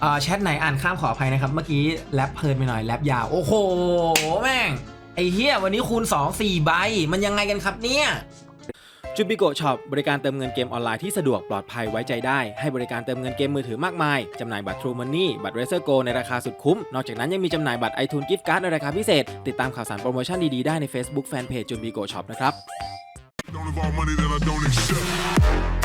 เอ่อแชทไหนอ่านข้ามขออภัยนะครับ เมื่อกี้แรปเพลินไปหน่อยแรปยาว โอ้โห แม่ง ไอ้เฮียวันนี้คูณ 2 4 ใบ มันยังไงกันครับเนี่ย จูบิโกช็อปบริการเติมเงินเกมออนไลน์ที่สะดวกปลอดภัยไว้ใจได้ ให้บริการเติมเงินเกมมือถือมากมาย จำหน่ายบัตร True Money บัตร Razer Go ในราคาสุดคุ้ม นอกจากนั้นยังมีจำหน่ายบัตร iTunes Gift Card ในราคาพิเศษ ติดตามข่าวสารโปรโมชั่นดีๆได้ใน Facebook Fanpage จูบิโกช็อปนะครับ Don't involve money that I don't accept.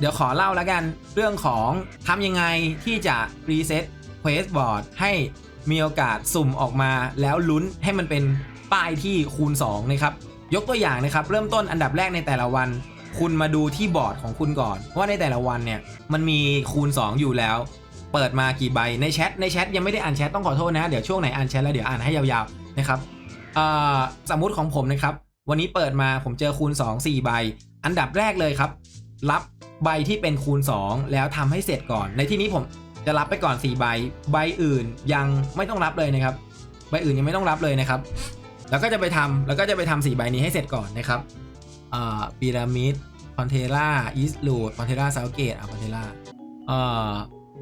เดี๋ยวขอเล่าแล้วกันเรื่องของทำยังไงที่จะรีเซ็ตเควสบอร์ดให้มีโอกาสสุ่มออกมาแล้วลุ้นให้มันเป็นป้ายที่คูณ2นะครับยกตัวอย่างนะครับ เริ่มต้นอันดับแรกในแต่ละวัน คุณมาดูที่บอร์ดของคุณก่อน ว่าในแต่ละวันเนี่ยมันมีคูณ 2 อยู่แล้ว เปิดมากี่ใบในแชทในแชทยังไม่ได้อ่านแชทต้องขอโทษนะ เดี๋ยวช่วงไหนอ่านแชทแล้วเดี๋ยวอ่านให้ยาวๆนะครับสมมุติของผมนะครับ วันนี้เปิดมาผมเจอคูณ 2 4 ใบ อันดับแรกเลยครับ รับใบที่เป็นคูณ 2 แล้วทำให้เสร็จก่อน ในที่นี้ผมจะรับไปก่อน 4 ใบ ใบอื่นยังไม่ต้องรับเลยนะครับ ใบอื่นยังไม่ต้องรับเลยนะครับ แล้วก็จะไปทำแล้วก็จะไปทำสี่ใบนี้ให้เสร็จก่อนนะครับอ่าพีระมิดคอนเทล่าอีสลูดคอนเทล่าเซาเกตอะคอนเทล่าเอ่า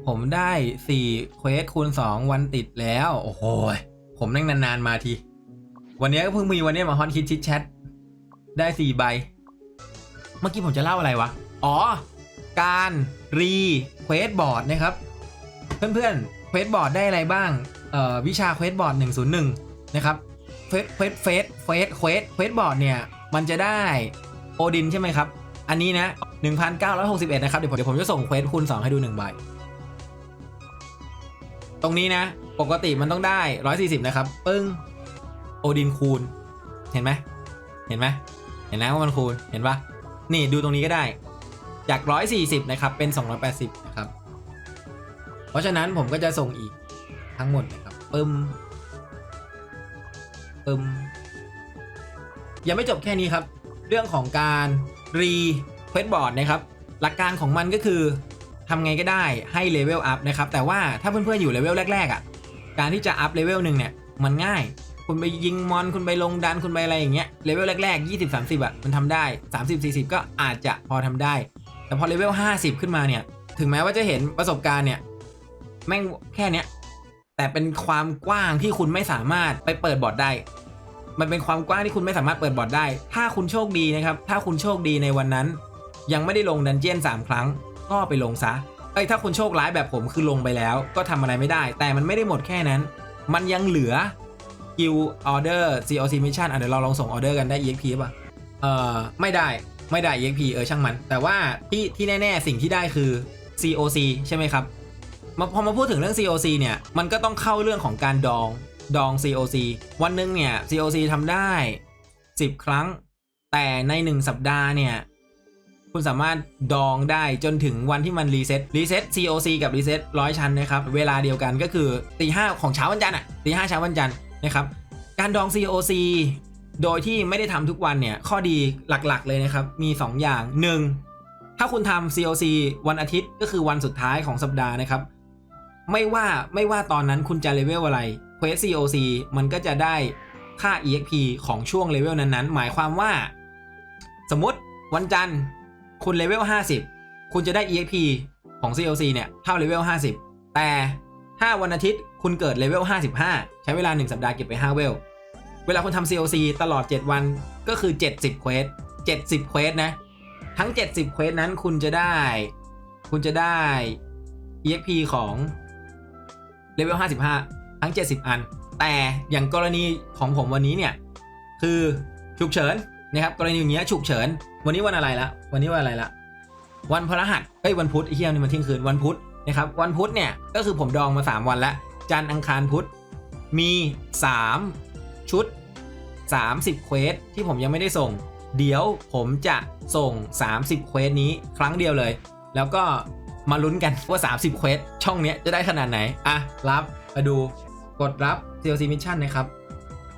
ผมได้4เควสคูณ 2 วันติดแล้ว โอ้โหผมนั่งนานๆมาที วันนี้ก็เพิ่งมีวันนี้มาฮอนคิดชิดแชทได้4ใบ เมื่อกี้ผมจะเล่าอะไรวะ อ๋อ การรีเควสบอร์ดนะครับ เพื่อนๆเควสบอร์ดได้อะไรบ้างเอ่อวิชาเควสบอร์ด101 นะครับเฟสเควสเฟสเฟสเควสเควสบอร์ดเนี่ย มันจะได้โอดินใช่ไหมครับ อันนี้นะ 1961 นะครับ เดี๋ยวผมเดี๋ยวผมจะส่งเควสคูณ2 ให้ดู1ใบ ตรงนี้นะ ปกติมันต้องได้ 140 นะครับ ปึ้ง โอดินคูณ เห็นไหม เห็นไหม เห็นนะว่ามันคูณ เห็นปะนี่ดูตรงนี้ก็ได้ จาก 140 นะครับ เป็น 280 นะครับ เพราะฉะนั้นผมก็จะส่งอีกทั้งหมดนะครับปึ้มปึ้มยังไม่จบแค่นี้ครับ เรื่องของการรีเควสบอร์ดนะครับ หลักการของมันก็คือทำไงก็ได้ให้เลเวลอัพนะครับ แต่ว่าถ้าเพื่อนๆอยู่เลเวลแรกๆอะ การที่จะอัพเลเวลหนึ่งเนี่ย มันง่าย คุณไปยิงมอน คุณไปลงดัน คุณไปอะไรอย่างเงี้ย เลเวลแรกๆ 20 30อะ มันทำได้ 30 40 ก็อาจจะพอทำได้ แต่พอเลเวล50 ขึ้นมาเนี่ย ถึงแม้ว่าจะเห็นประสบการณ์เนี่ย แม่งแค่เนี้ย แต่เป็นความกว้างที่คุณไม่สามารถไปเปิดบอร์ดได้ มันเป็นความกว้างที่คุณไม่สามารถเปิดบอร์ดได้ ถ้าคุณโชคดีนะครับ ถ้าคุณโชคดีในวันนั้น ยังไม่ได้ลงดันเจียน3 ครั้ง ก็ไปลงซะเอ้ยถ้าคุณโชคร้ายแบบผมคือลงไปแล้ว ก็ทำอะไรไม่ได้ แต่มันไม่ได้หมดแค่นั้น มันยังเหลือกิลออเดอร์ COC Mission อะเดี๋ยวเราลองส่งออเดอร์กันได้ EXP ป่ะ เอ่อ ไม่ได้ ไม่ได้ EXP เออช่างมัน แต่ว่าที่ที่แน่ๆ สิ่งที่ได้คือ COC ใช่ไหมครับมาพอมาพูดถึงเรื่อง COC เนี่ย มันก็ต้องเข้าเรื่องของการดอง ดอง COC วันหนึ่งเนี่ย COC ทำได้ 10 ครั้ง แต่ใน 1 สัปดาห์เนี่ย คุณสามารถดองได้จนถึงวันที่มันรีเซ็ต รีเซ็ต COC กับรีเซ็ตร้อยชั้นนะครับ เวลาเดียวกันก็คือตีห้าของเช้าวันจันทร์อะตีห้าเช้าวันจันทร์นะครับ การดอง COC โดยที่ไม่ได้ทำทุกวันเนี่ย ข้อดีหลักๆ เลยนะครับ มี 2 อย่าง 1. ถ้าคุณทำ COC วันอาทิตย์ก็คือวันสุดท้ายของสัปดาห์นะครับ ไม่ว่าไม่ว่าตอนนั้นคุณจะเลเวลอะไร Quest COC มันก็จะได้ค่า EXP ของช่วงเลเวลนั้นๆ หมายความว่า สมมติวันจันทร์คุณเลเวล50 คุณจะได้ EXP ของ COC เนี่ยเท่าเลเวล50 แต่ถ้าวันอาทิตย์คุณเกิดเลเวล55 ใช้เวลา 1 สัปดาห์เก็บไป5เวล เวลาคุณทำ COC ตลอด 7 วันก็คือ 70เควส70เควสนะ ทั้ง 70เควสนั้นคุณจะได้ คุณจะได้ EXP ของเลเวล55 ทั้ง 70 อัน แต่อย่างกรณีของผมวันนี้เนี่ย คือฉุกเฉินนะครับกรณีอย่างเงี้ยฉุกเฉิน วันนี้วันอะไรละ วันนี้วันอะไรละ วันพฤหัสเอ้ยวันพุธไอ้เหี้ยนี่มันเที่ยงคืนวันพุธนะครับ วันพุธเนี่ยก็คือผมดองมา 3 วันแล้ว จันทร์อังคารพุธมี 3 ชุด 30 เควสที่ผมยังไม่ได้ส่ง เดี๋ยวผมจะส่ง 30 เควสนี้ครั้งเดียวเลย แล้วก็มาลุ้นกันว่า 30 เควสช่องนี้จะได้ขนาดไหน อะ รับมาดูกดรับ CLC Mission นะครับ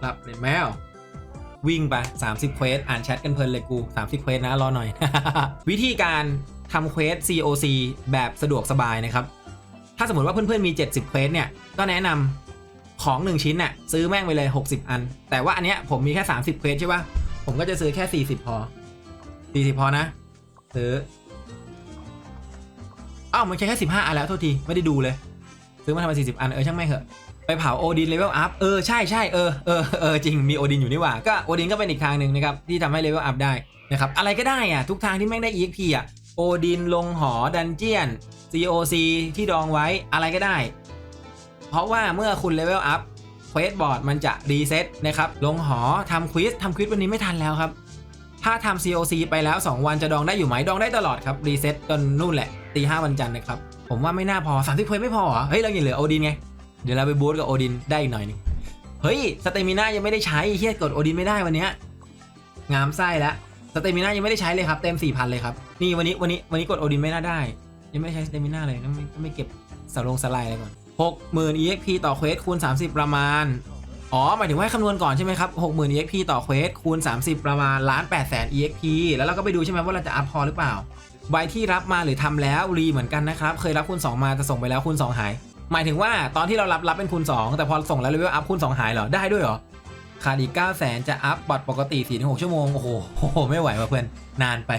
รับเด็ดแมววิ่งไป 30 เควสอ่านแชทกันเพลินเลยกู 30 เควสนะ รอหน่อย วิธีการทำเควส COC แบบสะดวกสบายนะครับ ถ้าสมมติว่าเพื่อนๆมี 70 เควสเนี่ย ก็แนะนำ ของ 1 ชิ้นน่ะซื้อแม่งไปเลย 60 อัน แต่ว่าอันเนี้ยผมมีแค่ 30เควสใช่ปะผมก็จะซื้อแค่ 40 พอ 40 พอนะซื้ออ้าวมันแค่แค่15อันแล้วโทษที ไม่ได้ดูเลย ซื้อมาทำมา40อัน เออ ช่างไม่งเหอะ ไปเผาโอดินเลเวลอัพ เออ ใช่ใช่เออเออเออจริงมีโอดินอยู่นี่หว่า ก็โอดินก็เป็นอีกทางหนึ่งนะครับ ที่ทำให้เลเวลอัพได้นะครับ อะไรก็ได้อะ ทุกทางที่แม่งได้ EXP อะโอดินลงหอดันเจียน COC ที่ดองไว้อะไรก็ได้ เพราะว่าเมื่อคุณเลเวลอัพเควสบอร์ดมันจะรีเซ็ตนะครับ ลงหอทำควิสทำควิสวันนี้ไม่ทันแล้วครับ ถ้าทำ COC ไปแล้ว 2 วันจะดองได้อยู่ไหมดองได้ตลอดครับ รีเซ็ตจนนู่นแหละตีห้าวันจันทร์นะครับ ผมว่าไม่น่าพอ 30เควสไม่พอเหรอ เฮ้ย เรายังเหลือโอดินไง เดี๋ยวเราไปบูสกับโอดินได้อีกหน่อยหนึงเฮ้ยสเตมิน่ายังไม่ได้ใช้เฮียกดโอดินไม่ได้วันเนี้ยงามไส้แล้วสเตมิน่ายังไม่ได้ใช้เลยครับเต็ม4,000เลยครับนี่วันนี้วันนี้วันนี้กดโอดินไม่น่าได้ ยังไม่ใช้สเตมิน่าเลยต้องไม่เก็บสลงสไลด์อะไรก่อน 60,000 EXP ต่อเควสคูณ 30 ประมาณ อ๋อ หมายถึงว่าคำนวณก่อนใช่ไหมครับ 60,000 EXP ต่อเควสคูณ 30 ประมาณล้าน8แสน EXP แล้วเราก็ไปดูใช่ไหมว่าเราจะอัพพอหรือเปล่า ใบที่รับมาหรือทำแล้วรีเหมือนกันนะครับ เคยรับคูณ 2 มาแต่ส่งไปแล้วคูณ 2 หาย หมายถึงว่าตอนที่เรารับรับเป็นคูณ 2 แต่พอส่งแล้วเลเวลอัพคูณ 2 หายเหรอ ได้ด้วยเหรอ ขาดอีก 9 0 0แสนจะอัพบอทปกติ 4-6 ชั่วโมงโอ้โหโอ้โห ไม่ไหวว่ะเพื่อน นานไป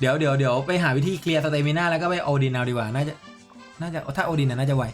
เดี๋ยวเดี๋ยวเดี๋ยวไปหาวิธีเคลียร์สเตมิน่าแล้วก็ไปโอดินเอาดีกว่า น่าจะ น่าจะถ้าโอดินน่ะน่าจะไว